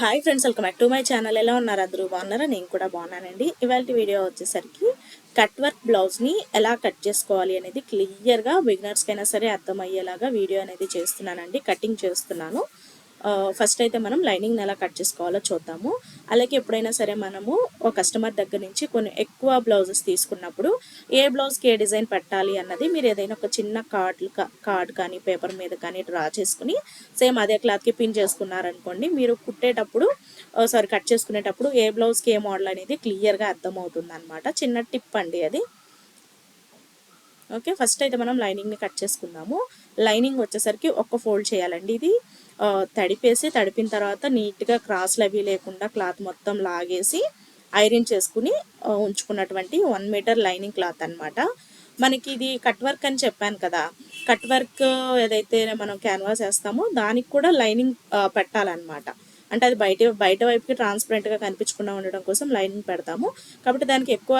Hi friends welcome back to my channel ఎలా ఉన్నారు అందరూ? బాగున్నారా? నేను కూడా బాగున్నానండి. ఇవాళ వీడియో వచ్చేసరికి కట్ వర్క్ బ్లౌజ్ని ఎలా కట్ చేసుకోవాలి అనేది క్లియర్గా బిగినర్స్కైనా సరే అర్థమయ్యేలాగా వీడియో అనేది చేస్తున్నానండి కటింగ్ చేస్తున్నాను. ఫస్ట్ అయితే మనం లైనింగ్ని ఎలా కట్ చేసుకోవాలో చూద్దాము. అలాగే ఎప్పుడైనా సరే మనము ఒక కస్టమర్ దగ్గర నుంచి కొన్ని ఎక్కువ బ్లౌజెస్ తీసుకున్నప్పుడు ఏ బ్లౌజ్కి ఏ డిజైన్ పెట్టాలి అన్నది మీరు ఏదైనా ఒక చిన్న కార్డ్ కార్డ్ కానీ పేపర్ మీద కానీ డ్రా చేసుకుని సేమ్ అదే క్లాత్కి పిన్ చేసుకున్నారనుకోండి మీరు కుట్టేటప్పుడు సారీ కట్ చేసుకునేటప్పుడు ఏ బ్లౌజ్కి ఏ మోడల్ అనేది క్లియర్గా అర్థమవుతుంది అనమాట చిన్న టిప్ అండి అది. ఓకే ఫస్ట్ అయితే మనం లైనింగ్ని కట్ చేసుకుందాము. లైనింగ్ వచ్చేసరికి ఒక్క ఫోల్డ్ చేయాలండి ఇది. తడిపేసి తడిపిన తర్వాత నీట్గా క్రాస్లు అవి లేకుండా క్లాత్ మొత్తం లాగేసి ఐరన్ చేసుకుని ఉంచుకున్నటువంటి వన్ మీటర్ లైనింగ్ క్లాత్ అనమాట మనకి ఇది కట్ వర్క్ అని చెప్పాను కదా. కట్ వర్క్ ఏదైతే మనం క్యాన్వాస్ వేస్తామో దానికి కూడా లైనింగ్ పెట్టాలన్నమాట. అంటే అది బయట బయట వైపుకి ట్రాన్స్పరెంట్గా కనిపించకుండా ఉండడం కోసం లైనింగ్ పెడతాము. కాబట్టి దానికి ఎక్కువ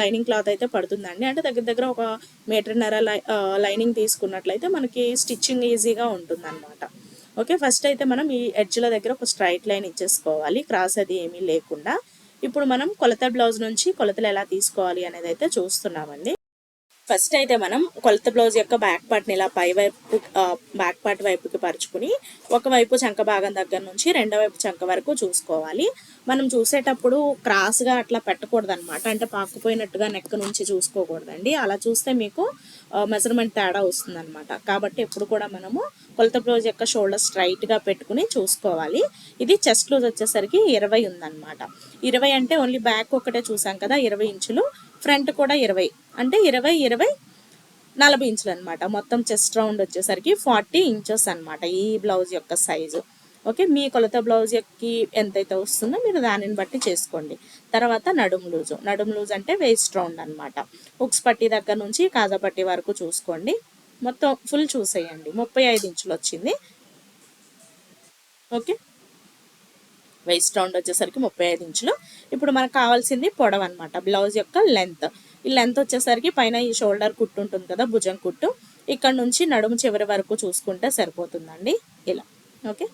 లైనింగ్ క్లాత్ అయితే పడుతుందండి. అంటే దగ్గర దగ్గర ఒక మీటర్న్నర లైనింగ్ తీసుకున్నట్లయితే మనకి స్టిచ్చింగ్ ఈజీగా ఉంటుంది అనమాట ఓకే ఫస్ట్ అయితే మనం ఈ ఎడ్జ్ల దగ్గర ఒక స్ట్రైట్ లైన్ ఇచ్చేసుకోవాలి. క్రాస్ అది ఏమీ లేకుండా. ఇప్పుడు మనం కొలత బ్లౌజ్ నుంచి కొలతలు ఎలా తీసుకోవాలి అనేది అయితే చూస్తున్నామండి. ఫస్ట్ అయితే మనం కొలత బ్లౌజ్ యొక్క బ్యాక్ పార్ట్ని ఇలా పై వైపు బ్యాక్ పార్ట్ వైపుకి పరుచుకుని ఒకవైపు చంక భాగం దగ్గర నుంచి రెండో వైపు చంక వరకు చూసుకోవాలి. మనం చూసేటప్పుడు క్రాస్గా అట్లా పెట్టకూడదు అనమాట అంటే పాకుపోయినట్టుగా నెక్ నుంచి చూసుకోకూడదండి. అలా చూస్తే మీకు మెజర్మెంట్ తేడా వస్తుంది అనమాట కాబట్టి ఎప్పుడు కూడా మనము కొలత బ్లౌజ్ యొక్క షోల్డర్ స్ట్రైట్గా పెట్టుకుని చూసుకోవాలి. ఇది చెస్ట్ లూజ్ వచ్చేసరికి ఇరవై ఉందన్నమాట. ఇరవై అంటే ఓన్లీ బ్యాక్ ఒకటే చూసాం కదా ఇరవై ఇంచులు. ఫ్రంట్ కూడా ఇరవై. అంటే ఇరవై ఇరవై నలభై ఇంచులు అనమాట మొత్తం చెస్ట్ రౌండ్ వచ్చేసరికి ఫార్టీ ఇంచెస్ అనమాట ఈ బ్లౌజ్ యొక్క సైజు. ఓకే మీ కొలత బ్లౌజ్ యొక్క ఎంతైతే వస్తుందో మీరు దానిని బట్టి చేసుకోండి. తర్వాత నడుము లూజు. నడుము లూజ్ అంటే వేస్ట్ రౌండ్ అనమాట హుక్స్ పట్టి దగ్గర నుంచి కాజా పట్టి వరకు చూసుకోండి. మొత్తం ఫుల్ చూసేయండి. ముప్పై ఐదు ఇంచులు వచ్చింది. ఓకే వేస్ట్ రౌండ్ వచ్చేసరికి ముప్పై ఐదు ఇంచులు. ఇప్పుడు మనకు కావాల్సింది పొడవు అనమాట బ్లౌజ్ యొక్క లెంత్ ఈ లెంత్ వచ్చేసరికి పైన ఈ షోల్డర్ కుట్టు ఉంటుంది కదా భుజం కుట్టు. ఇక్కడ నుంచి నడుము చివరి వరకు చూసుకుంటే సరిపోతుందండి ఇలా. ఓకే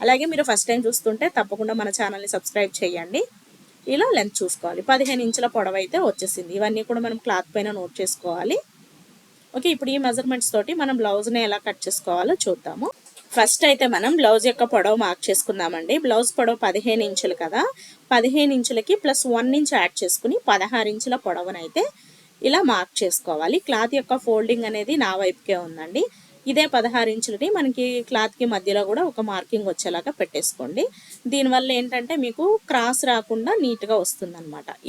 అలాగే మీరు ఫస్ట్ టైం చూస్తుంటే తప్పకుండా మన ఛానల్ని సబ్స్క్రైబ్ చేయండి. ఇలా లెంత్ చూసుకోవాలి. పదిహేను ఇంచుల పొడవు అయితే వచ్చేసింది. ఇవన్నీ కూడా మనం క్లాత్ పైన నోట్ చేసుకోవాలి. ఓకే ఇప్పుడు ఈ మెజర్మెంట్స్ తోటి మనం బ్లౌజ్ని ఎలా కట్ చేసుకోవాలో చూద్దాము. ఫస్ట్ అయితే మనం బ్లౌజ్ యొక్క పొడవు మార్క్ చేసుకుందామండి. బ్లౌజ్ పొడవు పదిహేను ఇంచులు కదా. పదిహేను ఇంచులకి ప్లస్ వన్ ఇంచ్ యాడ్ చేసుకుని పదహారు ఇంచుల పొడవునైతే ఇలా మార్క్ చేసుకోవాలి. క్లాత్ యొక్క ఫోల్డింగ్ అనేది నా వైపుకే ఉందండి. ఇదే పదహారు ఇంచులని మనకి క్లాత్కి మధ్యలో కూడా ఒక మార్కింగ్ వచ్చేలాగా పెట్టేసుకోండి. దీనివల్ల ఏంటంటే మీకు క్రాస్ రాకుండా నీట్గా వస్తుంది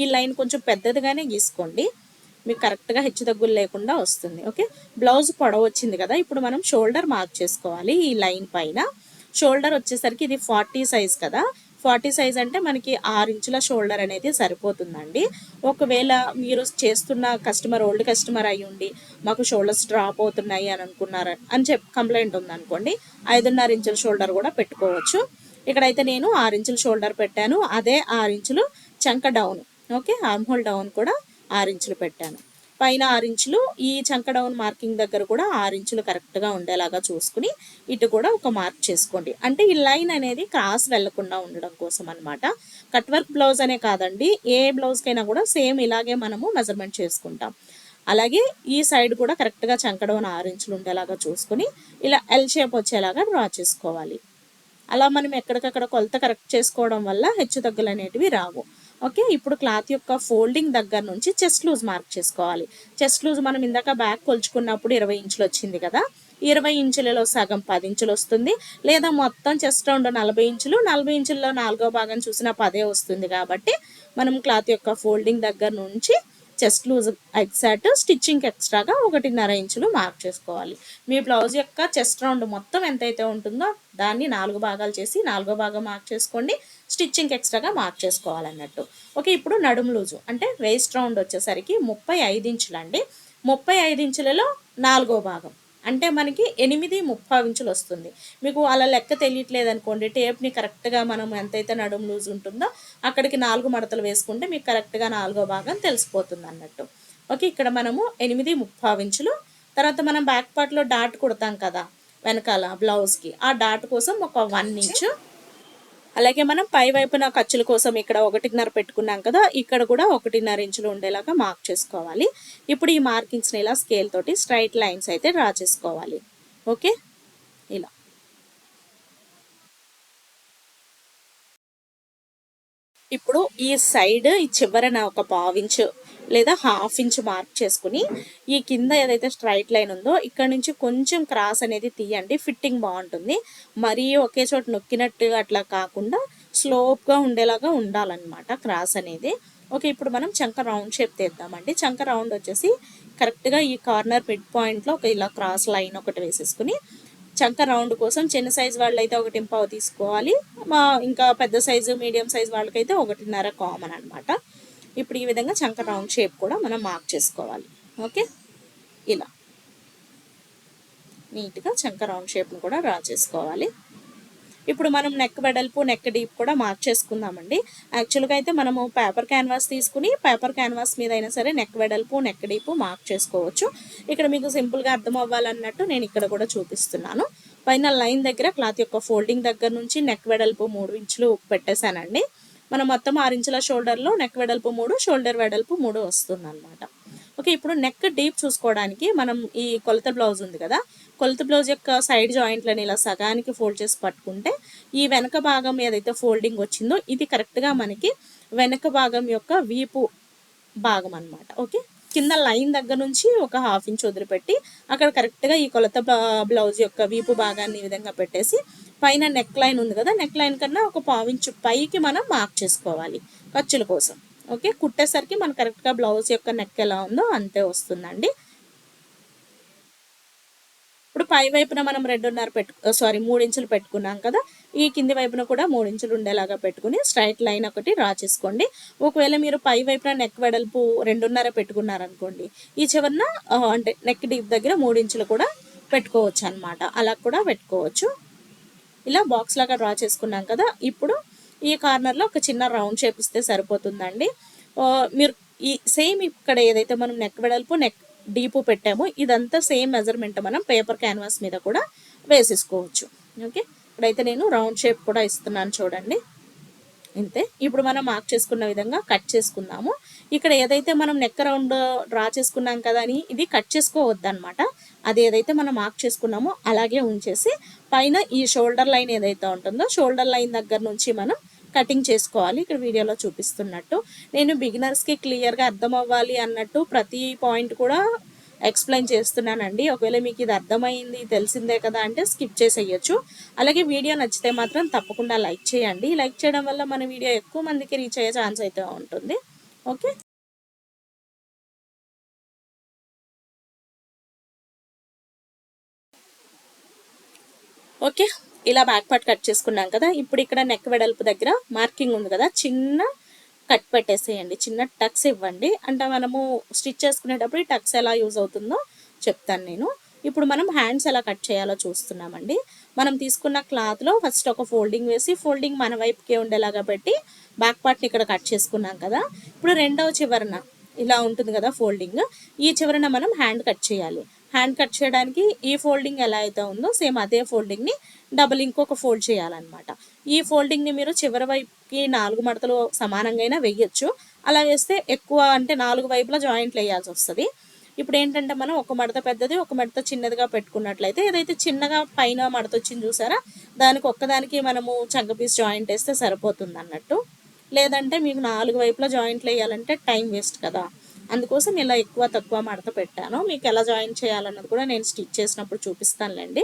ఈ లైన్ కొంచెం పెద్దదిగానే గీసుకోండి. మీకు కరెక్ట్గా హెచ్చు తగ్గులు లేకుండా వస్తుంది ఓకే బ్లౌజ్ పొడవ వచ్చింది కదా ఇప్పుడు మనం షోల్డర్ మార్క్ చేసుకోవాలి ఈ లైన్ పైన. షోల్డర్ వచ్చేసరికి ఇది ఫార్టీ సైజ్ కదా. ఫార్టీ సైజ్ అంటే మనకి ఆరు ఇంచుల షోల్డర్ అనేది సరిపోతుందండి. ఒకవేళ మీరు చేస్తున్న కస్టమర్ ఓల్డ్ కస్టమర్ అయి ఉండి మాకు షోల్డర్స్ డ్రాప్ అవుతున్నాయి అని అనుకున్నారు అని చెప్పి కంప్లైంట్ ఉందనుకోండి ఐదున్నర ఇంచుల షోల్డర్ కూడా పెట్టుకోవచ్చు. ఇక్కడైతే నేను ఆరు ఇంచుల షోల్డర్ పెట్టాను అదే ఆరు ఇంచులు చంక down okay arm whole down కూడా ఆరించులు పెట్టాను. పైన ఆరించులు ఈ చంకడౌన్ మార్కింగ్ దగ్గర కూడా ఆరించులు కరెక్ట్గా ఉండేలాగా చూసుకుని ఇటు కూడా ఒక మార్క్ చేసుకోండి. అంటే ఈ లైన్ అనేది క్రాస్ వెళ్ళకుండా ఉండడం కోసం అనమాట కట్ వర్క్ బ్లౌజ్ అనే కాదండి ఏ బ్లౌజ్కైనా కూడా సేమ్ ఇలాగే మనము మెజర్మెంట్ చేసుకుంటాం. అలాగే ఈ సైడ్ కూడా కరెక్ట్గా చంకడౌన్ ఆరించులు ఉండేలాగా చూసుకుని ఇలా ఎల్ షేప్ వచ్చేలాగా డ్రా చేసుకోవాలి. అలా మనం ఎక్కడికక్కడ కొలత కరెక్ట్ చేసుకోవడం వల్ల హెచ్చు తగ్గులు అనేటివి రావు. ఓకే ఇప్పుడు క్లాత్ యొక్క ఫోల్డింగ్ దగ్గర నుంచి చెస్ట్ లూజ్ మార్క్ చేసుకోవాలి. చెస్ట్ లూజ్ మనం ఇందాక బ్యాక్ కొలుచుకున్నప్పుడు ఇరవై ఇంచులు వచ్చింది కదా ఇరవై ఇంచులలో సగం పది ఇంచులు వస్తుంది లేదా మొత్తం చెస్ట్ రౌండ్ నలభై ఇంచులు నలభై ఇంచుల్లో నాలుగో భాగం చూసినా పదే వస్తుంది కాబట్టి మనం క్లాత్ యొక్క ఫోల్డింగ్ దగ్గర నుంచి చెస్ట్ లూజ్ ఎగ్జాక్ట్ స్టిచ్చింగ్ ఎక్స్ట్రాగా ఒకటిన్నర ఇంచులు మార్క్ చేసుకోవాలి. మీ బ్లౌజ్ యొక్క చెస్ట్ రౌండ్ మొత్తం ఎంతైతే ఉంటుందో దాన్ని నాలుగు భాగాలు చేసి నాలుగో భాగం మార్క్ చేసుకోండి. స్టిచ్చింగ్ ఎక్స్ట్రాగా మార్క్ చేసుకోవాలన్నట్టు. ఓకే ఇప్పుడు నడుము లూజు అంటే వేస్ట్ రౌండ్ వచ్చేసరికి ముప్పై ఐదు ఇంచులు అండి ముప్పై ఐదు ఇంచులలో నాలుగో భాగం. అంటే మనకి ఎనిమిది ముప్పై ఇంచులు వస్తుంది. మీకు అలా లెక్క తెలియట్లేదు అనుకోండి టేప్ని కరెక్ట్గా మనం ఎంతైతే నడుము లూజ్ ఉంటుందో అక్కడికి నాలుగు మడతలు వేసుకుంటే మీకు కరెక్ట్గా నాలుగో భాగం తెలిసిపోతుంది అన్నట్టు ఓకే ఇక్కడ మనము ఎనిమిది ముప్పై ఇంచులు. తర్వాత మనం బ్యాక్ పార్ట్లో డాట్ కుడతాం కదా వెనకాల బ్లౌజ్కి. ఆ డాట్ కోసం ఒక వన్ ఇంచు అలాగే మనం పై వైపున ఖర్చుల కోసం ఇక్కడ ఒకటిన్నర పెట్టుకున్నాం కదా ఇక్కడ కూడా ఒకటిన్నర ఇంచులు ఉండేలాగా మార్క్ చేసుకోవాలి. ఇప్పుడు ఈ మార్కింగ్స్ని ఇలా స్కేల్ తోటి స్ట్రైట్ లైన్స్ అయితే డ్రా చేసుకోవాలి. ఓకే ఇలా. ఇప్పుడు ఈ సైడ్ ఈ చివరన ఒక పావించు లేదా హాఫ్ ఇంచ్ మార్క్ చేసుకుని ఈ కింద ఏదైతే స్ట్రైట్ లైన్ ఉందో ఇక్కడ నుంచి కొంచెం క్రాస్ అనేది తీయండి ఫిట్టింగ్ బాగుంటుంది. మరీ ఒకే చోట నొక్కినట్టు అట్లా కాకుండా స్లోప్గా ఉండేలాగా ఉండాలన్నమాట క్రాస్ అనేది. ఓకే ఇప్పుడు మనం చంక రౌండ్ షేప్ తీద్దామండి. చంక రౌండ్ వచ్చేసి కరెక్ట్గా ఈ కార్నర్ మిడ్ పాయింట్లో ఒక ఇలా క్రాస్ లైన్ ఒకటి వేసేసుకుని చంక రౌండ్ కోసం చిన్న సైజు వాళ్ళు అయితే ఒకటి పావు తీసుకోవాలి. మా ఇంకా పెద్ద సైజు మీడియం సైజు వాళ్ళకైతే ఒకటిన్నర కామన్ అనమాట ఇప్పుడు ఈ విధంగా చంక రౌండ్ షేప్ కూడా మనం మార్క్ చేసుకోవాలి. ఓకే ఇలా. నీట్గా చంక రౌండ్ షేప్ను కూడా డ్రా చేసుకోవాలి. ఇప్పుడు మనం నెక్ వెడల్పు నెక్ డీప్ కూడా మార్క్ చేసుకుందామండి. యాక్చువల్గా అయితే మనము పేపర్ క్యాన్వాస్ తీసుకుని పేపర్ క్యాన్వాస్ మీద అయినా సరే నెక్ వెడల్పు నెక్ డీప్ మార్క్ చేసుకోవచ్చు. ఇక్కడ మీకు సింపుల్గా అర్థం అవ్వాలన్నట్టు నేను ఇక్కడ కూడా చూపిస్తున్నాను. పైన లైన్ దగ్గర క్లాత్ యొక్క ఫోల్డింగ్ దగ్గర నుంచి నెక్ వెడల్పు మూడు ఇంచులు పెట్టేశానండి. మనం మొత్తం ఆరు ఇంచుల షోల్డర్లో నెక్ వెడల్పు మూడు షోల్డర్ వెడల్పు మూడు వస్తుంది అనమాట ఓకే ఇప్పుడు నెక్ డీప్ చూసుకోవడానికి మనం ఈ కొలత బ్లౌజ్ ఉంది కదా కొలత బ్లౌజ్ యొక్క సైడ్ జాయింట్లని ఇలా సగానికి ఫోల్డ్ చేసి పట్టుకుంటే ఈ వెనక భాగం ఏదైతే ఫోల్డింగ్ వచ్చిందో ఇది కరెక్ట్గా మనకి వెనక భాగం యొక్క వీపు భాగం అనమాట ఓకే కింద లైన్ దగ్గర నుంచి ఒక హాఫ్ ఇంచ్ వదిలిపెట్టి అక్కడ కరెక్ట్గా ఈ కొలత బ్లౌజ్ యొక్క వీపు భాగాన్ని ఈ విధంగా పెట్టేసి పైన నెక్ లైన్ ఉంది కదా నెక్ లైన్ కన్నా ఒక పావించు పైకి మనం మార్క్ చేసుకోవాలి ఖర్చుల కోసం. ఓకే కుట్టేసరికి మనం కరెక్ట్గా బ్లౌజ్ యొక్క నెక్ ఎలా ఉందో అంతే వస్తుందండి. ఇప్పుడు పై వైపున మనం రెండున్నర పెట్టు సారీ మూడు ఇంచులు పెట్టుకున్నాం కదా ఈ కింది వైపున కూడా మూడు ఇంచులు ఉండేలాగా పెట్టుకుని స్ట్రైట్ లైన్ ఒకటి డ్రా చేసుకోండి. ఒకవేళ మీరు పై వైపున నెక్ వెడల్పు రెండున్నర పెట్టుకున్నారనుకోండి ఈ చివరిన అంటే నెక్ డీప్ దగ్గర మూడు ఇంచులు కూడా పెట్టుకోవచ్చు అనమాట అలా కూడా పెట్టుకోవచ్చు. ఇలా బాక్స్ లాగా డ్రా చేసుకున్నాం కదా ఇప్పుడు ఈ కార్నర్లో ఒక చిన్న రౌండ్ షేప్ ఇస్తే సరిపోతుందండి. మీరు ఈ సేమ్ ఇక్కడ ఏదైతే మనం నెక్ వెడల్పు నెక్ డీపు పెట్టాము. ఇదంతా సేమ్ మెజర్మెంట్ మనం పేపర్ క్యాన్వాస్ మీద కూడా వేసేసుకోవచ్చు. ఓకే? ఇప్పుడైతే నేను రౌండ్ షేప్ కూడా ఇస్తున్నాను చూడండి. ఇంతే. ఇప్పుడు మనం మార్క్ చేసుకున్న విధంగా కట్ చేసుకుందాము. ఇక్కడ ఏదైతే మనం నెక్ రౌండ్ డ్రా చేసుకున్నాం కదా అని ఇది కట్ చేసుకోవద్దు అనమాట అది ఏదైతే మనం మార్క్ చేసుకున్నామో అలాగే ఉంచేసి పైన ఈ షోల్డర్ లైన్ ఏదైతే ఉంటుందో షోల్డర్ లైన్ దగ్గర నుంచి మనం కటింగ్ చేసుకోవాలి. ఇక్కడ వీడియోలో చూపిస్తున్నట్టు. నేను బిగినర్స్కి క్లియర్గా అర్థం అవ్వాలి అన్నట్టు ప్రతి పాయింట్ కూడా ఎక్స్ప్లెయిన్ చేస్తున్నానండి. ఒకవేళ మీకు ఇది అర్థమైంది తెలిసిందే కదా అంటే స్కిప్ చేసేయచ్చు. అలాగే వీడియో నచ్చితే మాత్రం తప్పకుండా లైక్ చేయండి. లైక్ చేయడం వల్ల మన వీడియో ఎక్కువ మందికి రీచ్ అయ్యే ఛాన్స్ అయితే ఉంటుంది. ఓకే? ఓకే? ఇలా బ్యాక్ పార్ట్ కట్ చేసుకున్నాం కదా. ఇప్పుడు ఇక్కడ నెక్ వెడల్పు దగ్గర మార్కింగ్ ఉంది కదా. చిన్న కట్ పెట్టేసేయండి. చిన్న టక్స్ ఇవ్వండి. అంటే మనము స్టిచ్ చేసుకునేటప్పుడు ఈ టక్స్ ఎలా యూజ్ అవుతుందో చెప్తాను నేను. ఇప్పుడు మనం హ్యాండ్స్ ఎలా కట్ చేయాలో చూస్తున్నామండి. మనం తీసుకున్న క్లాత్లో ఫస్ట్ ఒక ఫోల్డింగ్ వేసి ఫోల్డింగ్ మన వైపుకే ఉండేలాగా పెట్టి బ్యాక్ పార్ట్ని ఇక్కడ కట్ చేసుకున్నాం కదా. ఇప్పుడు రెండవ చివరన ఇలా ఉంటుంది కదా ఫోల్డింగ్ ఈ చివరన మనం హ్యాండ్ కట్ చేయాలి. హ్యాండ్ కట్ చేయడానికి ఈ ఫోల్డింగ్ ఎలా అయితే ఉందో సేమ్ అదే ఫోల్డింగ్ని డబుల్ ఇంకొక ఫోల్డ్ చేయాలన్నమాట. ఈ ఫోల్డింగ్ని మీరు చివరి వైపుకి నాలుగు మడతలు సమానంగా వేయచ్చు. అలా వేస్తే ఎక్కువ అంటే నాలుగు వైపులా జాయింట్లు వేయాల్సి వస్తుంది. ఇప్పుడు ఏంటంటే మనం ఒక మడత పెద్దది ఒక మడత చిన్నదిగా పెట్టుకున్నట్లయితే ఏదైతే చిన్నగా పైన మడత వచ్చింది చూసారా దానికి ఒక్కదానికి మనము చంక పీస్ జాయింట్ వేస్తే సరిపోతుంది అన్నట్టు లేదంటే మీకు నాలుగు వైపులా జాయింట్లు వేయాలంటే టైం వేస్ట్ కదా. అందుకోసం ఇలా ఎక్కువ తక్కువ మడత పెట్టాను. మీకు ఎలా జాయిన్ చేయాలన్నది కూడా నేను స్టిచ్ చేసినప్పుడు చూపిస్తానులేండి.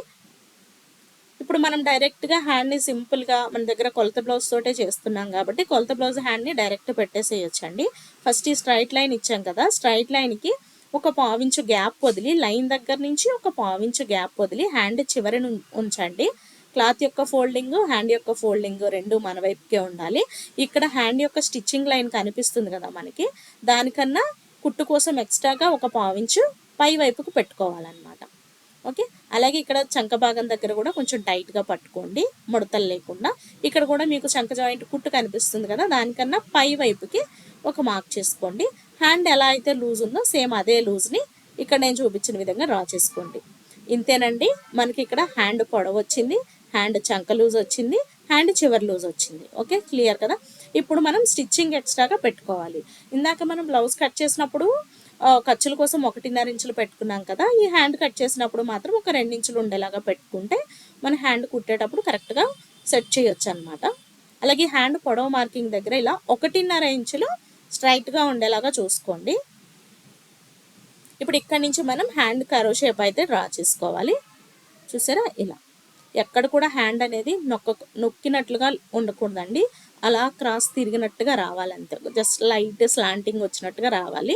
ఇప్పుడు మనం డైరెక్ట్గా హ్యాండ్ని సింపుల్గా మన దగ్గర కొలత బ్లౌజ్ తోటే చేస్తున్నాం కాబట్టి కొలత బ్లౌజ్ హ్యాండ్ని డైరెక్ట్ పెట్టేసేయచ్చండి. ఫస్ట్ ఈ స్ట్రైట్ లైన్ ఇచ్చాం కదా స్ట్రైట్ లైన్కి ఒక పావించు గ్యాప్ వదిలి లైన్ దగ్గర నుంచి ఒక పావించు గ్యాప్ వదిలి హ్యాండ్ చివరిని ఉంచండి. క్లాత్ యొక్క ఫోల్డింగ్ హ్యాండ్ యొక్క ఫోల్డింగ్ రెండు మన వైపుకే ఉండాలి. ఇక్కడ హ్యాండ్ యొక్క స్టిచ్చింగ్ లైన్ కనిపిస్తుంది కదా మనకి. దానికన్నా కుట్టు కోసం ఎక్స్ట్రాగా ఒక పావించు పై వైపుకు పెట్టుకోవాలన్నమాట. ఓకే? అలాగే ఇక్కడ చంక భాగం దగ్గర కూడా కొంచెం టైట్గా పట్టుకోండి. ముడతలు లేకుండా. ఇక్కడ కూడా మీకు చంక జాయింట్ కుట్టు కనిపిస్తుంది కదా? దానికన్నా పై వైపుకి ఒక మార్క్ చేసుకోండి. హ్యాండ్ ఎలా అయితే లూజ్ ఉందో సేమ్ అదే లూజ్ని ఇక్కడ నేను చూపించిన విధంగా డ్రా చేసుకోండి. ఇంతేనండి మనకి ఇక్కడ హ్యాండ్ పొడవ వచ్చింది హ్యాండ్ చంక లూజ్ వచ్చింది హ్యాండ్ చివరి లూజ్ వచ్చింది. ఓకే? క్లియర్ కదా? ఇప్పుడు మనం స్టిచ్చింగ్ ఎక్స్ట్రాగా పెట్టుకోవాలి. ఇందాక మనం బ్లౌజ్ కట్ చేసినప్పుడు ఖర్చుల కోసం ఒకటిన్నర ఇంచులు పెట్టుకున్నాం కదా ఈ హ్యాండ్ కట్ చేసినప్పుడు మాత్రం ఒక రెండు ఇంచులు ఉండేలాగా పెట్టుకుంటే మన హ్యాండ్ కుట్టేటప్పుడు కరెక్ట్గా సెట్ చేయొచ్చు అనమాట అలాగే హ్యాండ్ పొడవ మార్కింగ్ దగ్గర ఇలా ఒకటిన్నర ఇంచులు స్ట్రైట్గా ఉండేలాగా చూసుకోండి. ఇప్పుడు ఇక్కడ నుంచి మనం హ్యాండ్ కరో షేప్ అయితే డ్రా చేసుకోవాలి. చూసారా ఇలా. ఎక్కడ కూడా హ్యాండ్ అనేది నొక్క నొక్కినట్లుగా ఉండకూడదండి. అలా క్రాస్ తిరిగినట్టుగా రావాలంతే జస్ట్ లైట్ స్లాంటింగ్ వచ్చినట్టుగా రావాలి.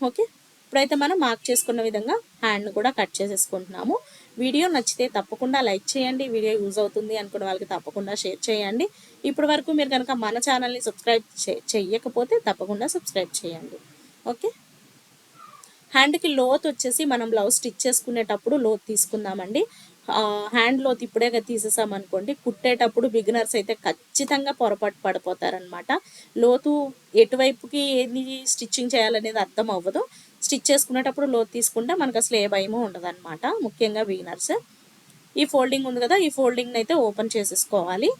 ఓకే? ఇప్పుడైతే మనం మార్క్ చేసుకున్న విధంగా హ్యాండ్ని కూడా కట్ చేసేసుకుంటున్నాము. వీడియో నచ్చితే తప్పకుండా లైక్ చేయండి. వీడియో యూజ్ అవుతుంది అనుకున్న వాళ్ళకి తప్పకుండా షేర్ చేయండి. ఇప్పటి వరకు మీరు కనుక మన ఛానల్ని సబ్స్క్రైబ్ చెయ్యకపోతే తప్పకుండా సబ్స్క్రైబ్ చేయండి. ఓకే? హ్యాండ్కి లోత్ వచ్చేసి మనం బ్లౌజ్ స్టిచ్ చేసుకునేటప్పుడు లోత్ తీసుకుందామండి. ఆ, హ్యాండ్ లోత్ ఇప్పుడే తీసేసాం అనుకోండి కుట్టేటప్పుడు బిగినర్స్ అయితే ఖచ్చితంగా పొరపాటు పడిపోతారనమాట లోతు ఎటువైపుకి ఏది స్టిచ్చింగ్ చేయాలనేది అర్థం అవ్వదు. స్టిచ్ చేసుకునేటప్పుడు లోతు తీసుకుంటే మనకు అసలు ఏ భయమో ఉండదన్నమాట ముఖ్యంగా బిగినర్స్ ఈ ఫోల్డింగ్ ఉంది కదా ఈ ఫోల్డింగ్ని అయితే ఓపెన్ చేసేసుకోవాలి.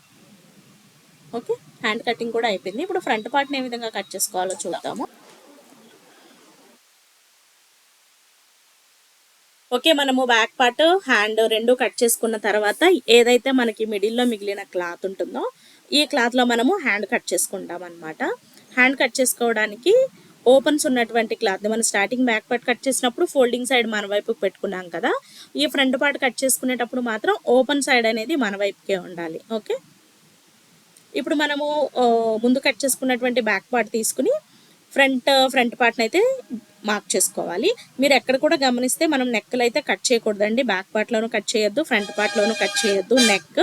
ఓకే హ్యాండ్ కటింగ్ కూడా అయిపోయింది. ఇప్పుడు ఫ్రంట్ పార్ట్ని ఏ విధంగా కట్ చేసుకోవాలో చూద్దాము. ఓకే మనము బ్యాక్ పార్ట్ హ్యాండ్ రెండు కట్ చేసుకున్న తర్వాత ఏదైతే మనకి మిడిల్లో మిగిలిన క్లాత్ ఉంటుందో ఈ క్లాత్లో మనము హ్యాండ్ కట్ చేసుకుంటాం అనమాట హ్యాండ్ కట్ చేసుకోవడానికి ఓపెన్స్ ఉన్నటువంటి క్లాత్ మనం స్టార్టింగ్ బ్యాక్ పార్ట్ కట్ చేసినప్పుడు ఫోల్డింగ్ సైడ్ మన వైపుకి పెట్టుకున్నాం కదా ఈ ఫ్రంట్ పార్ట్ కట్ చేసుకునేటప్పుడు మాత్రం ఓపెన్ సైడ్ అనేది మన వైపుకే ఉండాలి. ఓకే? ఇప్పుడు మనము ముందు కట్ చేసుకున్నటువంటి బ్యాక్ పార్ట్ తీసుకుని ఫ్రంట్ ఫ్రంట్ పార్ట్ని అయితే మార్క్ చేసుకోవాలి. మీరు ఎక్కడ కూడా గమనిస్తే మనం నెక్లు అయితే కట్ చేయకూడదండి. బ్యాక్ పార్ట్లోనూ కట్ చేయొద్దు ఫ్రంట్ పార్ట్లోనూ కట్ చేయొద్దు. నెక్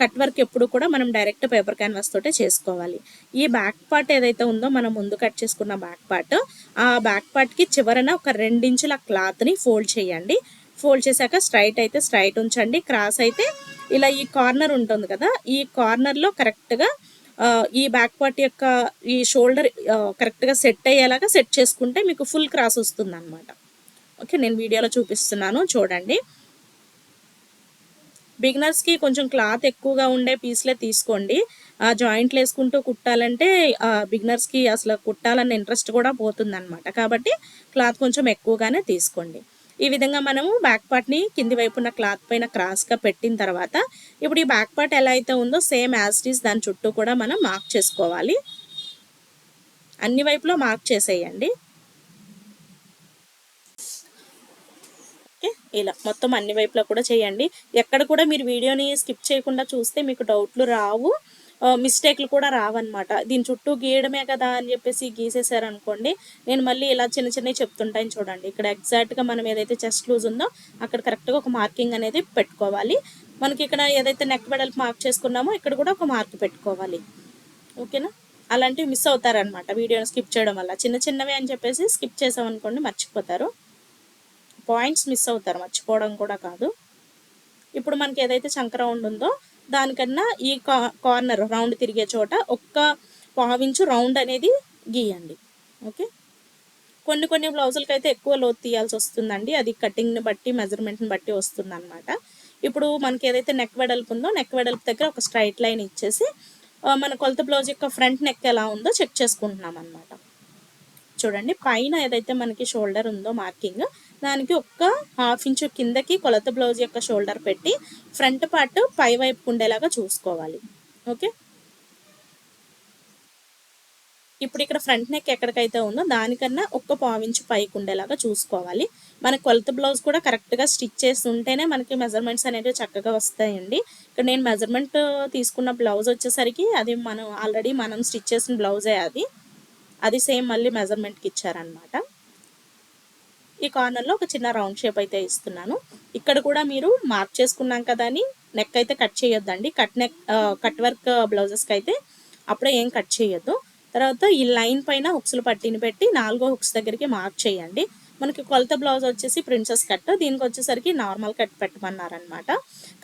కట్ వర్క్ ఎప్పుడు కూడా మనం డైరెక్ట్ పేపర్ క్యాన్వాస్ తోటే చేసుకోవాలి. ఈ బ్యాక్ పార్ట్ ఏదైతే ఉందో మనం ముందు కట్ చేసుకున్న బ్యాక్ పార్ట్ ఆ బ్యాక్ పార్ట్కి చివరన ఒక రెండించుల క్లాత్ని ఫోల్డ్ చేయండి. ఫోల్డ్ చేశాక స్ట్రైట్ అయితే స్ట్రైట్ ఉంచండి. క్రాస్ అయితే ఇలా ఈ కార్నర్ ఉంటుంది కదా ఈ కార్నర్లో కరెక్ట్గా ఈ బ్యాక్ పార్ట్ యొక్క ఈ షోల్డర్ కరెక్ట్గా సెట్ అయ్యేలాగా సెట్ చేసుకుంటే మీకు ఫుల్ క్రాస్ వస్తుంది అనమాట ఓకే నేను వీడియోలో చూపిస్తున్నాను చూడండి. బిగినర్స్కి కొంచెం క్లాత్ ఎక్కువగా ఉండే పీస్లే తీసుకోండి. ఆ జాయింట్లు వేసుకుంటూ కుట్టాలంటే బిగినర్స్కి అసలు కుట్టాలన్న ఇంట్రెస్ట్ కూడా పోతుందన్నమాట. కాబట్టి క్లాత్ కొంచెం ఎక్కువగానే తీసుకోండి. ఈ విధంగా మనము బ్యాక్ పార్ట్ని కింది వైపున్న క్లాత్ పైన క్రాస్గా పెట్టిన తర్వాత ఇప్పుడు ఈ బ్యాక్ పార్ట్ ఎలా అయితే ఉందో సేమ్ యాజ్ ఇట్ ఈస్ దాని చుట్టూ కూడా మనం మార్క్ చేసుకోవాలి. అన్ని వైపులో మార్క్ చేసేయండి. ఓకే ఇలా మొత్తం అన్ని వైపులో కూడా చేయండి. ఎక్కడ కూడా మీరు వీడియోని స్కిప్ చేయకుండా చూస్తే మీకు డౌట్లు రావు. మిస్టేక్లు కూడా రావన్నమాట. దీని చుట్టూ గీయడమే కదా అని చెప్పేసి గీసేసారనుకోండి నేను మళ్ళీ ఇలా చిన్న చిన్నవి చెప్తుంటాను చూడండి. ఇక్కడ ఎగ్జాక్ట్గా మనం ఏదైతే చెస్ట్ లూజ్ ఉందో అక్కడ కరెక్ట్గా ఒక మార్కింగ్ అనేది పెట్టుకోవాలి. మనకి ఇక్కడ ఏదైతే నెక్ వెడల్పు మార్క్ చేసుకున్నామో ఇక్కడ కూడా ఒక మార్క్ పెట్టుకోవాలి. ఓకేనా అలాంటివి మిస్ అవుతారనమాట వీడియోని స్కిప్ చేయడం వల్ల. చిన్న చిన్నవి అని చెప్పేసి స్కిప్ చేసామనుకోండి మర్చిపోతారు. పాయింట్స్ మిస్ అవుతారు మర్చిపోవడం కూడా కాదు. ఇప్పుడు మనకి ఏదైతే చంక రౌండ్ ఉందో దానికన్నా ఈ కా- కార్నర్ రౌండ్ తిరిగే చోట ఒక్క పావించు రౌండ్ అనేది గీయండి. ఓకే? కొన్ని కొన్ని బ్లౌజులకి అయితే ఎక్కువ లోతు తీయాల్సి వస్తుందండి. అది కటింగ్ని బట్టి మెజర్మెంట్ని బట్టి వస్తుంది అనమాట ఇప్పుడు మనకి ఏదైతే నెక్ వెడల్పు ఉందో నెక్ వెడల్పు దగ్గర ఒక స్ట్రైట్ లైన్ ఇచ్చేసి మన కొలత బ్లౌజ్ యొక్క ఫ్రంట్ నెక్ ఎలా ఉందో చెక్ చేసుకుంటున్నాం అనమాట చూడండి పైన ఏదైతే మనకి షోల్డర్ ఉందో మార్కింగ్ దానికి ఒక్క హాఫ్ ఇంచు కిందకి కొలత బ్లౌజ్ యొక్క షోల్డర్ పెట్టి ఫ్రంట్ పార్ట్ పై వైపు ఉండేలాగా చూసుకోవాలి. ఓకే? ఇప్పుడు ఇక్కడ ఫ్రంట్ నెక్ ఎక్కడికైతే ఉందో దానికన్నా ఒక్క పావించు పైకి ఉండేలాగా చూసుకోవాలి. మన కొలత బ్లౌజ్ కూడా కరెక్ట్గా స్టిచ్ చేసి ఉంటేనే మనకి మెజర్మెంట్స్ అనేవి చక్కగా వస్తాయండి. ఇక్కడ నేను మెజర్మెంట్ తీసుకున్న బ్లౌజ్ వచ్చేసరికి అది మనం ఆల్రెడీ మనం స్టిచ్ చేసిన బ్లౌజే అది. అది సేమ్ మళ్ళీ మెజర్మెంట్కి ఇచ్చారనమాట ఈ కార్నర్లో ఒక చిన్న రౌండ్ షేప్ అయితే ఇస్తున్నాను. ఇక్కడ కూడా మీరు మార్క్ చేసుకున్నాం కదా అని నెక్ అయితే కట్ చేయొద్దండి. కట్ నెక్ కట్ వర్క్ బ్లౌజెస్కి అయితే అప్పుడే ఏం కట్ చేయొద్దు. తర్వాత ఈ లైన్ పైన హుక్స్లు పట్టిని పెట్టి నాలుగో హుక్స్ దగ్గరికి మార్క్ చేయండి. మనకి కొలత బ్లౌజ్ వచ్చేసి ప్రిన్సెస్ కట్ దీనికి వచ్చేసరికి నార్మల్ కట్ పెట్టమన్నారనమాట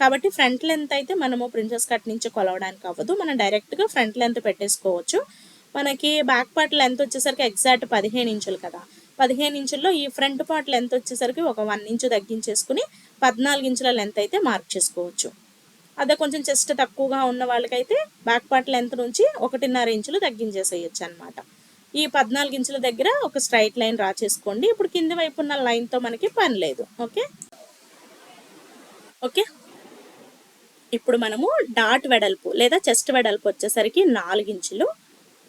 కాబట్టి ఫ్రంట్ లెంత్ అయితే మనము ప్రిన్సెస్ కట్ నుంచి కొలవడానికి అవ్వదు. మనం డైరెక్ట్గా ఫ్రంట్ లెంత్ పెట్టేసుకోవచ్చు. మనకి బ్యాక్ పార్ట్ లెంత్ వచ్చేసరికి ఎగ్జాక్ట్ పదిహేను ఇంచులు కదా. పదిహేను ఇంచుల్లో ఈ ఫ్రంట్ పార్ట్ లెంత్ వచ్చేసరికి ఒక వన్ ఇంచు తగ్గించేసుకుని పద్నాలుగు ఇంచుల లెంత్ అయితే మార్క్ చేసుకోవచ్చు. అదే కొంచెం చెస్ట్ తక్కువగా ఉన్న వాళ్ళకైతే బ్యాక్ పార్ట్ లెంత్ నుంచి ఒకటిన్నర ఇంచులు తగ్గించేసేయచ్చు అనమాట ఈ పద్నాలుగు ఇంచుల దగ్గర ఒక స్ట్రైట్ లైన్ రా చేసుకోండి. ఇప్పుడు కింది వైపు ఉన్న లైన్తో మనకి పని లేదు. ఓకే? ఓకే? ఇప్పుడు మనము డాట్ వెడల్పు లేదా చెస్ట్ వెడల్పు వచ్చేసరికి నాలుగు ఇంచులు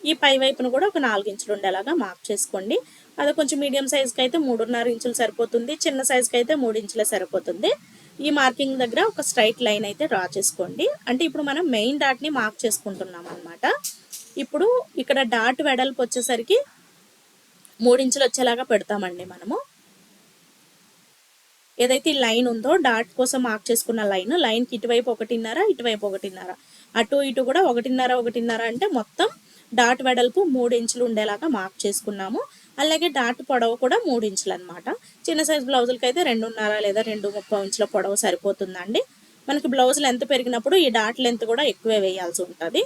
ఈ పై వైపును కూడా ఒక నాలుగు ఇంచులు ఉండేలాగా మార్క్ చేసుకోండి. అది కొంచెం మీడియం సైజ్కి అయితే మూడున్నర ఇంచులు సరిపోతుంది. చిన్న సైజ్కి అయితే మూడు ఇంచులే సరిపోతుంది. ఈ మార్కింగ్ దగ్గర ఒక స్ట్రైట్ లైన్ అయితే డ్రా చేసుకోండి. అంటే ఇప్పుడు మనం మెయిన్ డాట్ని మార్క్ చేసుకుంటున్నాం అనమాట ఇప్పుడు ఇక్కడ డాట్ వెడల్పు వచ్చేసరికి మూడించులు వచ్చేలాగా పెడతామండి మనము. ఏదైతే ఈ లైన్ ఉందో డాట్ కోసం మార్క్ చేసుకున్న లైన్ లైన్కి ఇటువైపు ఒకటిన్నర ఇటువైపు ఒకటిన్నర. అటు ఇటు కూడా ఒకటిన్నర ఒకటిన్నర అంటే మొత్తం డాట్ వెడల్పు మూడు ఇంచులు ఉండేలాగా మార్క్ చేసుకున్నాము. అలాగే డాట్ పొడవు కూడా మూడు ఇంచులు అనమాట చిన్న సైజ్ బ్లౌజులకి అయితే రెండున్నర లేదా రెండు ముప్పై ఇంచుల పొడవు సరిపోతుందండి. మనకి బ్లౌజ్ లెంత్ పెరిగినప్పుడు ఈ డాట్ లెంత్ కూడా ఎక్కువే వేయాల్సి ఉంటుంది.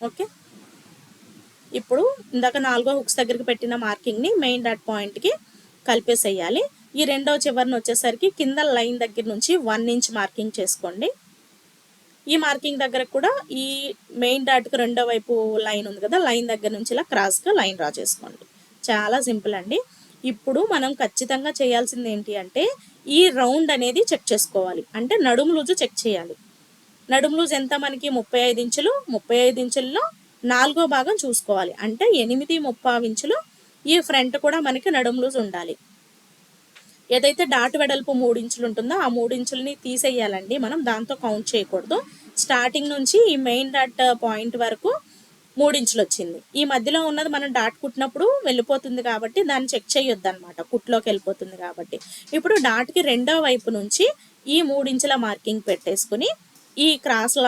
ఓకే. ఇప్పుడు ఇందాక నాలుగో హుక్స్ దగ్గరికి పెట్టిన మార్కింగ్ని మెయిన్ డాట్ పాయింట్కి కలిపేసేయాలి. ఈ రెండో చివరిని వచ్చేసరికి కింద లైన్ దగ్గర నుంచి వన్ ఇంచ్ మార్కింగ్ చేసుకోండి. ఈ మార్కింగ్ దగ్గర కూడా ఈ మెయిన్ డాట్కి రెండో వైపు లైన్ ఉంది కదా లైన్ దగ్గర నుంచి ఇలా క్రాస్గా లైన్ డ్రా చేసుకోండి. చాలా సింపుల్ అండి. ఇప్పుడు మనం ఖచ్చితంగా చేయాల్సింది ఏంటి అంటే ఈ రౌండ్ అనేది చెక్ చేసుకోవాలి. అంటే నడుము లూజు చెక్ చేయాలి. నడుము లూజ్ ఎంత మనకి? ముప్పై ఐదు ఇంచులు. ముప్పై ఐదు ఇంచుల్లో నాలుగో భాగం చూసుకోవాలి. అంటే ఎనిమిది ముప్పై ఇంచులు ఈ ఫ్రంట్ కూడా మనకి నడుము లూజ్ ఉండాలి. ఏదైతే డాట్ వెడల్పు మూడు ఇంచులు ఉంటుందో ఆ మూడు ఇంచులని తీసేయాలండి. మనం దాంతో కౌంట్ చేయకూడదు. స్టార్టింగ్ నుంచి ఈ మెయిన్ డాట్ పాయింట్ వరకు మూడు ఇంచులు వచ్చింది. ఈ మధ్యలో ఉన్నది మనం డాట్ కుట్టినప్పుడు వెళ్ళిపోతుంది కాబట్టి దాన్ని చెక్ చేయొద్దు అనమాట కుట్లోకి వెళ్ళిపోతుంది కాబట్టి. ఇప్పుడు డాట్కి రెండో వైపు నుంచి ఈ మూడు ఇంచుల మార్కింగ్ పెట్టేసుకుని ఈ క్రాస్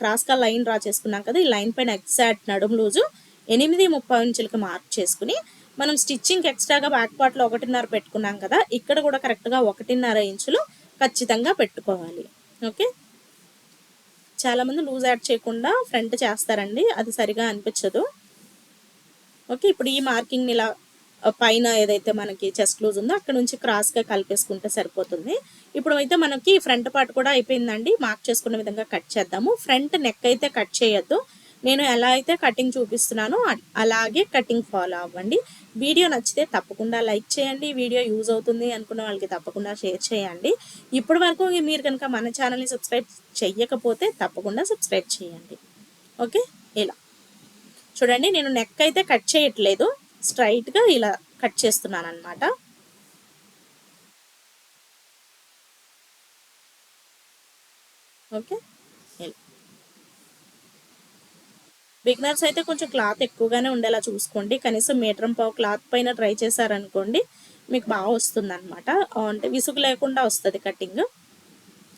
క్రాస్గా లైన్ డ్రా చేసుకున్నాం కదా ఈ లైన్ పైన ఎగ్జాక్ట్ నడుము లూజు ఎనిమిది ముప్పై ఇంచులకి మార్క్ చేసుకుని మనం స్టిచ్చింగ్ ఎక్స్ట్రాగా బ్యాక్ పార్ట్లో ఒకటిన్నర పెట్టుకున్నాం కదా ఇక్కడ కూడా కరెక్ట్గా ఒకటిన్నర ఇంచులు ఖచ్చితంగా పెట్టుకోవాలి. ఓకే? చాలామంది లూజ్ యాడ్ చేయకుండా ఫ్రంట్ చేస్తారండి అది సరిగా అనిపించదు. ఓకే? ఇప్పుడు ఈ మార్కింగ్ని ఇలా పైన ఏదైతే మనకి చెస్ట్ లూజ్ ఉందో అక్కడ నుంచి క్రాస్గా కలిపేసుకుంటే సరిపోతుంది. ఇప్పుడు అయితే మనకి ఫ్రంట్ పార్ట్ కూడా అయిపోయిందండి మార్క్ చేసుకున్న విధంగా కట్ చేద్దాము. ఫ్రంట్ నెక్ అయితే కట్ చేయొద్దు నేను ఎలా అయితే కటింగ్ చూపిస్తున్నానో అలాగే కటింగ్ ఫాలో అవ్వండి. వీడియో నచ్చితే తప్పకుండా లైక్ చేయండి. వీడియో యూజ్ అవుతుంది అనుకున్న వాళ్ళకి తప్పకుండా షేర్ చేయండి. ఇప్పటి వరకు మీరు కనుక మన ఛానల్ని సబ్స్క్రైబ్ చెయ్యకపోతే తప్పకుండా సబ్స్క్రైబ్ చేయండి. ఓకే? ఇలా. చూడండి నేను నెక్ అయితే కట్ చేయట్లేదు. స్ట్రైట్గా ఇలా కట్ చేస్తున్నాను అనమాట ఓకే? బిగినర్స్ అయితే కొంచెం క్లాత్ ఎక్కువగానే ఉండేలా చూసుకోండి. కనీసం మీటర్ పావు క్లాత్ పైన ట్రై చేశారనుకోండి మీకు బాగా వస్తుంది అనమాట అంటే విసుగు లేకుండా వస్తుంది కటింగ్.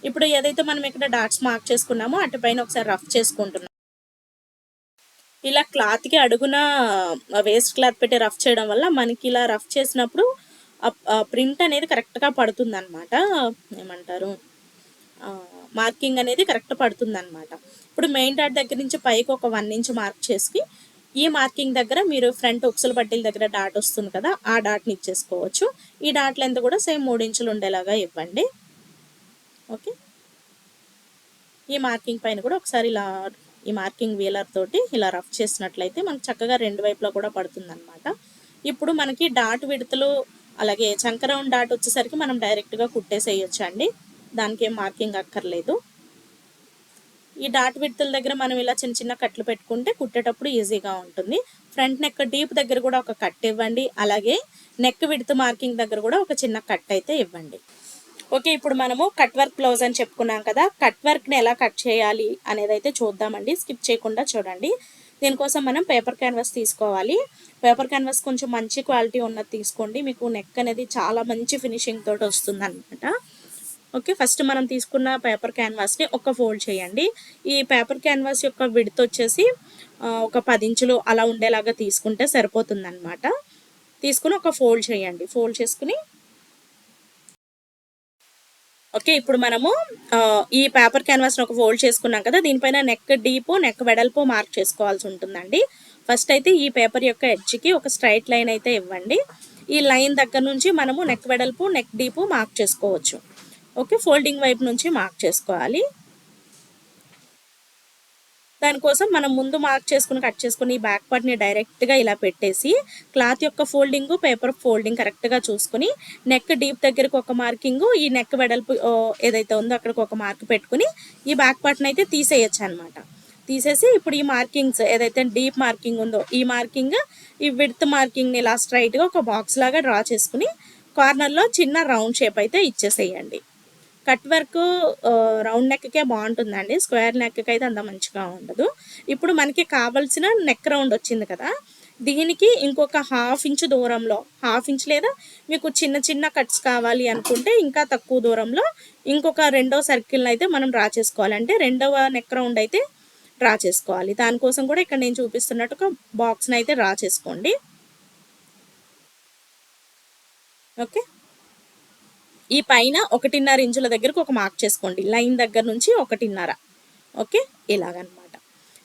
ఇప్పుడు ఏదైతే మనం ఇక్కడ డాట్స్ మార్క్ చేసుకున్నామో అటు పైన ఒకసారి రఫ్ చేసుకుంటున్నాం. ఇలా క్లాత్కి అడుగున వేస్ట్ క్లాత్ పెట్టి రఫ్ చేయడం వల్ల మనకి ఇలా రఫ్ చేసినప్పుడు ప్రింట్ అనేది కరెక్ట్గా పడుతుంది అనమాట ఏమంటారు? మార్కింగ్ అనేది కరెక్ట్ పడుతుంది అనమాట ఇప్పుడు మెయిన్ డాట్ దగ్గర నుంచి పైకి ఒక వన్ ఇంచ్ మార్క్ చేసి ఈ మార్కింగ్ దగ్గర మీరు ఫ్రంట్ ఉక్సుల పట్టీల దగ్గర డాట్ వస్తుంది కదా ఆ డాట్ని ఇచ్చేసుకోవచ్చు. ఈ డాట్ లెంత్ కూడా సేమ్ మూడు ఇంచులు ఉండేలాగా ఇవ్వండి. ఓకే? ఈ మార్కింగ్ పైన కూడా ఒకసారి ఇలా ఈ మార్కింగ్ వీలర్ తోటి ఇలా రఫ్ చేసినట్లయితే మనకు చక్కగా రెండు వైపులా కూడా పడుతుంది అనమాట ఇప్పుడు మనకి డాట్ విడతలు అలాగే చంకరౌండ్ డాట్ వచ్చేసరికి మనం డైరెక్ట్గా కుట్టేసేయచ్చు అండి దానికి ఏం మార్కింగ్ అక్కర్లేదు. ఈ డాట్ విడతల దగ్గర మనం ఇలా చిన్న చిన్న కట్లు పెట్టుకుంటే కుట్టేటప్పుడు ఈజీగా ఉంటుంది. ఫ్రంట్ నెక్ డీప్ దగ్గర కూడా ఒక కట్ ఇవ్వండి. అలాగే నెక్ విడత మార్కింగ్ దగ్గర కూడా ఒక చిన్న కట్ అయితే ఇవ్వండి. ఓకే ఇప్పుడు మనము కట్ వర్క్ బ్లౌజ్ అని చెప్పుకున్నాం కదా కట్ వర్క్ని ఎలా కట్ చేయాలి అనేది అయితే చూద్దామండి. స్కిప్ చేయకుండా చూడండి. దీనికోసం మనం పేపర్ క్యాన్వాస్ తీసుకోవాలి. పేపర్ క్యాన్వాస్ కొంచెం మంచి క్వాలిటీ ఉన్నది తీసుకోండి. మీకు నెక్ అనేది చాలా మంచి ఫినిషింగ్ తోటి వస్తుంది అనమాట ఓకే ఫస్ట్ మనం తీసుకున్న పేపర్ క్యాన్వాస్ని ఒక ఫోల్డ్ చేయండి. ఈ పేపర్ క్యాన్వాస్ యొక్క విడత వచ్చేసి ఒక పది ఇంచులు అలా ఉండేలాగా తీసుకుంటే సరిపోతుందన్నమాట. తీసుకుని ఒక ఫోల్డ్ చేయండి. ఫోల్డ్ చేసుకుని ఓకే ఇప్పుడు మనము ఈ పేపర్ క్యాన్వాస్ని ఒక ఫోల్డ్ చేసుకున్నాం కదా దీనిపైన నెక్ డీపు నెక్ వెడల్పు మార్క్ చేసుకోవాల్సి ఉంటుందండి. ఫస్ట్ అయితే ఈ పేపర్ యొక్క ఎడ్జ్కి ఒక స్ట్రైట్ లైన్ అయితే ఇవ్వండి. ఈ లైన్ దగ్గర నుంచి మనము నెక్ వెడల్పు నెక్ డీపు మార్క్ చేసుకోవచ్చు. ఓకే ఫోల్డింగ్ వైపు నుంచి మార్క్ చేసుకోవాలి. దానికోసం మనం ముందు మార్క్ చేసుకుని కట్ చేసుకుని ఈ బ్యాక్ పార్ట్ని డైరెక్ట్గా ఇలా పెట్టేసి క్లాత్ యొక్క ఫోల్డింగ్ పేపర్ ఫోల్డింగ్ కరెక్ట్గా చూసుకుని నెక్ డీప్ దగ్గరకు ఒక మార్కింగ్ ఈ నెక్ వెడల్పు ఏదైతే ఉందో అక్కడికి ఒక మార్క్ పెట్టుకుని ఈ బ్యాక్ పార్ట్ని అయితే తీసేయచ్చు అనమాట తీసేసి ఇప్పుడు ఈ మార్కింగ్స్ ఏదైతే డీప్ మార్కింగ్ ఉందో ఈ మార్కింగ్ ఈ విడ్త్ మార్కింగ్ని ఇలా స్ట్రైట్గా ఒక బాక్స్ లాగా డ్రా చేసుకుని కార్నర్లో చిన్న రౌండ్ షేప్ అయితే ఇచ్చేసేయండి. కట్ వర్క్ రౌండ్ నెక్కే బాగుంటుందండి. స్క్వేర్ నెక్కి అయితే అంత మంచిగా ఉండదు. ఇప్పుడు మనకి కావాల్సిన నెక్ రౌండ్ వచ్చింది కదా దీనికి ఇంకొక హాఫ్ ఇంచ్ దూరంలో హాఫ్ ఇంచ్ లేదా మీకు చిన్న చిన్న కట్స్ కావాలి అనుకుంటే ఇంకా తక్కువ దూరంలో ఇంకొక రెండో సర్కిల్ని అయితే మనం డ్రా చేసుకోవాలంటే రెండవ నెక్ రౌండ్ అయితే డ్రా చేసుకోవాలి. దానికోసం కూడా ఇక్కడ నేను చూపిస్తున్నట్టు ఒక బాక్స్ని అయితే డ్రా చేసుకోండి. ఓకే? ఈ పైన ఒకటిన్నర ఇంచుల దగ్గరకు ఒక మార్క్ చేసుకోండి. లైన్ దగ్గర నుంచి ఒకటిన్నర. ఓకే? ఇలాగనమాట.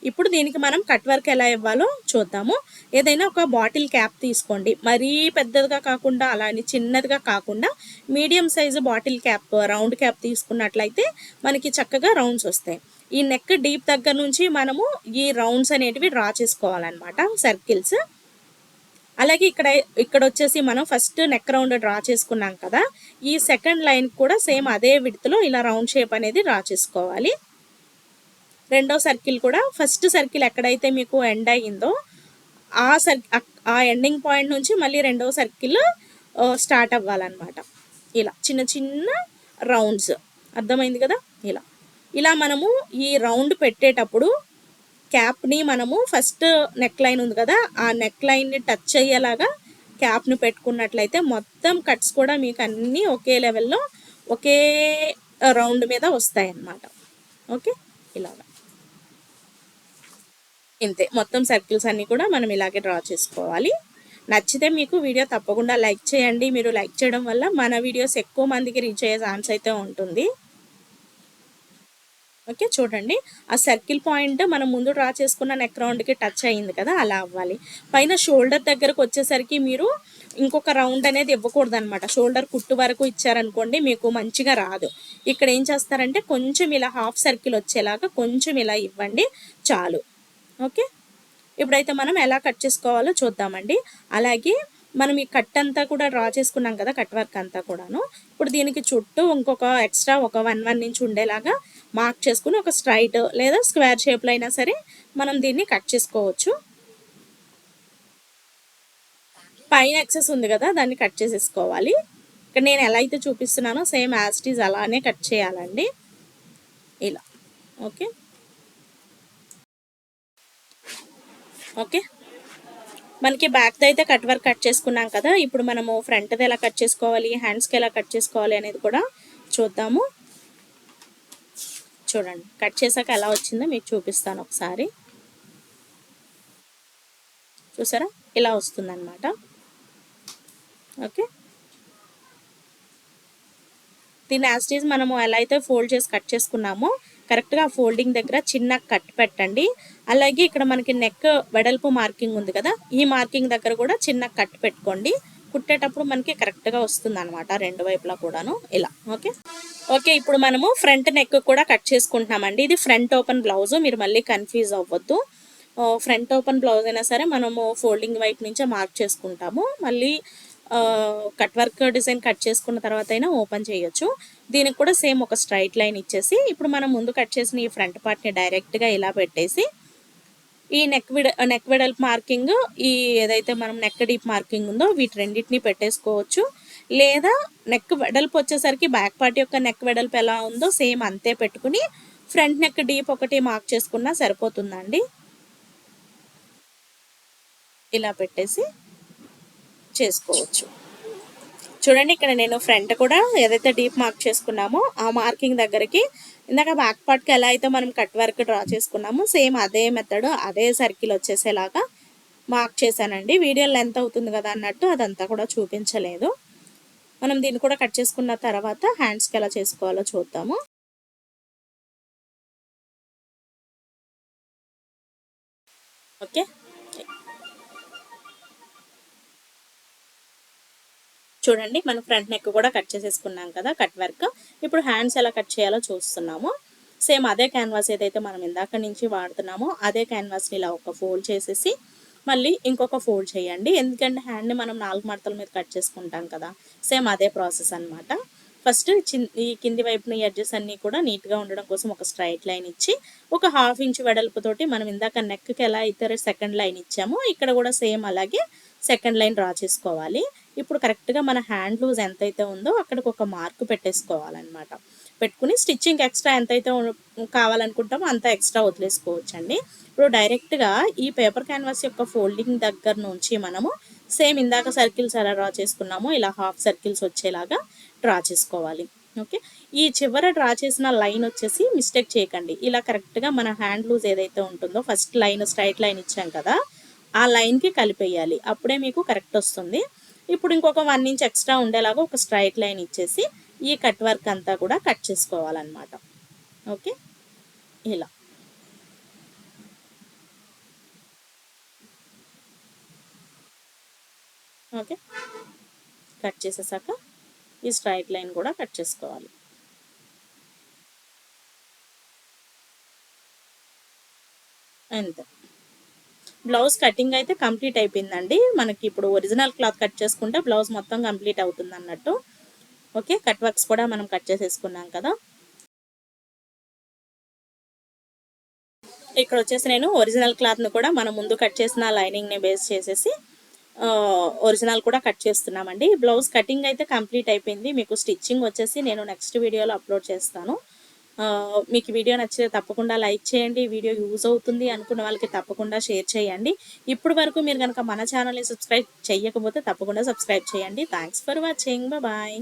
ఇప్పుడు దీనికి మనం కట్ వర్క్ ఎలా ఇవ్వాలో చూద్దాము. ఏదైనా ఒక బాటిల్ క్యాప్ తీసుకోండి. మరీ పెద్దదిగా కాకుండా అలా అని చిన్నదిగా కాకుండా medium size bottle cap round cap తీసుకున్నట్లయితే మనకి చక్కగా రౌండ్స్ వస్తాయి. ఈ నెక్ డీప్ దగ్గర నుంచి మనము ఈ రౌండ్స్ అనేటివి డ్రా చేసుకోవాలన్నమాట. సర్కిల్స్. అలాగే ఇక్కడ ఇక్కడ వచ్చేసి మనం ఫస్ట్ నెక్ రౌండ్ డ్రా చేసుకున్నాం కదా. ఈ సెకండ్ లైన్ కూడా సేమ్ అదే విడతలో ఇలా రౌండ్ షేప్ అనేది డ్రా చేసుకోవాలి. రెండో సర్కిల్ కూడా ఫస్ట్ సర్కిల్ ఎక్కడైతే మీకు ఎండ్ అయ్యిందో ఆ సర్ ఆ ఎండింగ్ పాయింట్ నుంచి మళ్ళీ రెండవ సర్కిల్ స్టార్ట్ అవ్వాలన్నమాట. ఇలా చిన్న చిన్న రౌండ్స్ అర్థమైంది కదా? ఇలా. ఇలా మనము ఈ రౌండ్ పెట్టేటప్పుడు క్యాప్ని మనము ఫస్ట్ నెక్ లైన్ ఉంది కదా ఆ నెక్ లైన్ని టచ్ అయ్యేలాగా క్యాప్ని పెట్టుకున్నట్లయితే మొత్తం కట్స్ కూడా మీకు అన్నీ ఒకే లెవెల్లో ఒకే రౌండ్ మీద వస్తాయి అన్నమాట ఓకే? ఇలాగా. ఇంతే. మొత్తం సర్కిల్స్ అన్నీ కూడా మనం ఇలాగే డ్రా చేసుకోవాలి. నచ్చితే మీకు వీడియో తప్పకుండా లైక్ చేయండి. మీరు లైక్ చేయడం వల్ల మన వీడియోస్ ఎక్కువ మందికి రీచ్ అయ్యే ఛాన్స్ అయితే ఉంటుంది. ఓకే చూడండి. ఆ సర్కిల్ పాయింట్ మనం ముందు డ్రా చేసుకున్న నెక్ రౌండ్కి టచ్ అయింది కదా అలా అవ్వాలి. పైన షోల్డర్ దగ్గరకు వచ్చేసరికి మీరు ఇంకొక రౌండ్ అనేది ఇవ్వకూడదు అనమాట షోల్డర్ కుట్టు వరకు ఇచ్చారనుకోండి మీకు మంచిగా రాదు. ఇక్కడ ఏం చేస్తారంటే కొంచెం ఇలా హాఫ్ సర్కిల్ వచ్చేలాగా కొంచెం ఇలా ఇవ్వండి చాలు. ఓకే? ఇప్పుడైతే మనం ఎలా కట్ చేసుకోవాలో చూద్దామండి. అలాగే మనం ఈ కట్ అంతా కూడా డ్రా చేసుకున్నాం కదా కట్ వర్క్ అంతా కూడాను. ఇప్పుడు దీనికి చుట్టూ ఇంకొక ఎక్స్ట్రా ఒక వన్ వన్ ఇంచ్ ఉండేలాగా మార్క్ చేసుకుని ఒక స్ట్రైట్ లేదా స్క్వేర్ షేప్లో అయినా సరే మనం దీన్ని కట్ చేసుకోవచ్చు. పైన ఎక్సెస్ ఉంది కదా దాన్ని కట్ చేసేసుకోవాలి. ఇక్కడ నేను ఎలా అయితే చూపిస్తున్నానో సేమ్ యాస్టీజ్ అలానే కట్ చేయాలండి. ఇలా. ఓకే? ఓకే? మనకి బ్యాక్ది అయితే కట్ వర్క్ కట్ చేసుకున్నాం కదా ఇప్పుడు మనము ఫ్రంట్ది ఎలా కట్ చేసుకోవాలి హ్యాండ్స్కి ఎలా కట్ చేసుకోవాలి అనేది కూడా చూద్దాము. చూడండి కట్ చేశాక ఎలా వచ్చిందో మీకు చూపిస్తాను ఒకసారి. చూసారా? ఇలా వస్తుందన్నమాట. ఓకే. దీన్ని యాస్టీజ్ మనము ఎలా అయితే ఫోల్డ్ చేసి కట్ చేసుకున్నామో కరెక్ట్గా ఫోల్డింగ్ దగ్గర చిన్న కట్ పెట్టండి. అలాగే ఇక్కడ మనకి నెక్ వెడల్పు మార్కింగ్ ఉంది కదా ఈ మార్కింగ్ దగ్గర కూడా చిన్న కట్ పెట్టుకోండి. కుట్టేటప్పుడు మనకి కరెక్ట్గా వస్తుంది అనమాట రెండు వైపులా కూడాను ఇలా ఓకే? ఓకే ఇప్పుడు మనము ఫ్రంట్ నెక్ కూడా కట్ చేసుకుంటున్నామండి. ఇది ఫ్రంట్ ఓపెన్ బ్లౌజ్ మీరు మళ్ళీ కన్ఫ్యూజ్ అవ్వద్దు. ఫ్రంట్ ఓపెన్ బ్లౌజ్ అయినా సరే మనము ఫోల్డింగ్ వైపు నుంచే మార్క్ చేసుకుంటాము. మళ్ళీ కట్ వర్క్ డిజైన్ కట్ చేసుకున్న తర్వాత అయినా ఓపెన్ చేయొచ్చు. దీనికి కూడా సేమ్ ఒక స్ట్రైట్ లైన్ ఇచ్చేసి ఇప్పుడు మనం ముందు కట్ చేసిన ఈ ఫ్రంట్ పార్ట్ని డైరెక్ట్గా ఇలా పెట్టేసి ఈ నెక్ విడ నెక్ వెడల్పు మార్కింగ్ ఈ ఏదైతే మనం నెక్ డీప్ మార్కింగ్ ఉందో వీటి రెండింటిని పెట్టేసుకోవచ్చు. లేదా నెక్ వెడల్పు వచ్చేసరికి బ్యాక్ పార్ట్ యొక్క నెక్ వెడల్పు ఎలా ఉందో సేమ్ అంతే పెట్టుకుని ఫ్రంట్ నెక్ డీప్ ఒకటి మార్క్ చేసుకున్నా సరిపోతుందండి. ఇలా పెట్టేసి చేసుకోవచ్చు. చూడండి ఇక్కడ నేను ఫ్రంట్ కూడా ఏదైతే డీప్ మార్క్ చేసుకున్నామో ఆ మార్కింగ్ దగ్గరికి ఇందాక బ్యాక్ పార్ట్కి ఎలా అయితే మనం కట్ వర్క్ డ్రా చేసుకున్నామో సేమ్ అదే మెథడ్ అదే సర్కిల్ వచ్చేసేలాగా మార్క్ చేశానండి. వీడియో లెంత్ అవుతుంది కదా అన్నట్టు అదంతా కూడా చూపించలేదు. మనం దీన్ని కూడా కట్ చేసుకున్న తర్వాత హ్యాండ్స్కి ఎలా చేసుకోవాలో చూద్దాము. ఓకే? చూడండి మనం ఫ్రంట్ నెక్ కూడా కట్ చేసేసుకున్నాం కదా కట్ వర్క్. ఇప్పుడు హ్యాండ్స్ ఎలా కట్ చేయాలో చూస్తున్నాము. సేమ్ అదే క్యాన్వాస్ ఏదైతే మనం ఇందాక నుంచి వాడుతున్నామో అదే క్యాన్వాస్ని ఇలా ఒక ఫోల్డ్ చేసేసి మళ్ళీ ఇంకొక ఫోల్డ్ చేయండి. ఎందుకంటే హ్యాండ్ని మనం నాలుగు మడతల మీద కట్ చేసుకుంటాం కదా సేమ్ అదే ప్రాసెస్ అన్నమాట. ఫస్ట్ ఈ కింది వైపున ఎడ్జెస్ అన్నీ కూడా నీట్గా ఉండడం కోసం ఒక స్ట్రైట్ లైన్ ఇచ్చి ఒక హాఫ్ ఇంచ్ వెడల్పుతోటి మనం ఇందాక నెక్కి ఎలా అయితే సెకండ్ లైన్ ఇచ్చామో ఇక్కడ కూడా సేమ్ అలాగే సెకండ్ లైన్ డ్రా చేసుకోవాలి. ఇప్పుడు కరెక్ట్గా మన హ్యాండ్ లూజ్ ఎంతైతే ఉందో అక్కడికి ఒక మార్క్ పెట్టేసుకోవాలన్నమాట. పెట్టుకుని స్టిచ్చింగ్ ఎక్స్ట్రా ఎంతైతే కావాలనుకుంటామో అంత ఎక్స్ట్రా వదిలేసుకోవచ్చండి. ఇప్పుడు డైరెక్ట్గా ఈ పేపర్ క్యాన్వాస్ యొక్క ఫోల్డింగ్ దగ్గర నుంచి మనము సేమ్ ఇందాక సర్కిల్స్ ఎలా డ్రా చేసుకున్నామో ఇలా హాఫ్ సర్కిల్స్ వచ్చేలాగా డ్రా చేసుకోవాలి. ఓకే? ఈ చివర డ్రా చేసిన లైన్ వచ్చేసి మిస్టేక్ చేయకండి. ఇలా కరెక్ట్గా మన హ్యాండ్ లూజ్ ఏదైతే ఉంటుందో ఫస్ట్ లైన్ స్ట్రైట్ లైన్ ఇచ్చాం కదా ఆ లైన్కి కలిపేయాలి. అప్పుడే మీకు కరెక్ట్ వస్తుంది. ఇప్పుడు ఇంకొక వన్ ఇంచ్ ఎక్స్ట్రా ఉండేలాగా ఒక స్ట్రైట్ లైన్ ఇచ్చేసి ఈ కట్ వర్క్ అంతా కూడా కట్ చేసుకోవాలన్నమాట. ఓకే ఇలా. ఓకే కట్ చేసేసాక ఈ స్ట్రైట్ లైన్ కూడా కట్ చేసుకోవాలి. అంతే. బ్లౌజ్ కటింగ్ అయితే కంప్లీట్ అయిపోయిందండి. మనకి ఇప్పుడు ఒరిజినల్ క్లాత్ కట్ చేసుకుంటే బ్లౌజ్ మొత్తం కంప్లీట్ అవుతుంది అన్నట్టు. ఓకే కట్ వర్క్స్ కూడా మనం కట్ చేసేసుకున్నాం కదా. ఇక్కడ వచ్చేసి నేను ఒరిజినల్ క్లాత్ను కూడా మనం ముందు కట్ చేసిన లైనింగ్ని బేస్ చేసేసి ఒరిజినల్ కూడా కట్ చేస్తున్నామండి. బ్లౌజ్ కటింగ్ అయితే కంప్లీట్ అయిపోయింది. మీకు స్టిచ్చింగ్ వచ్చేసి నేను నెక్స్ట్ వీడియోలో అప్లోడ్ చేస్తాను. మీకు వీడియో నచ్చితే తప్పకుండా లైక్ చేయండి. వీడియో యూజ్ అవుతుంది అనుకున్న వాళ్ళకి తప్పకుండా షేర్ చేయండి. ఇప్పుడు వరకు మీరు కనుక మన ఛానల్ని సబ్స్క్రైబ్ చేయకపోతే తప్పకుండా సబ్స్క్రైబ్ చేయండి. Thanks for watching bye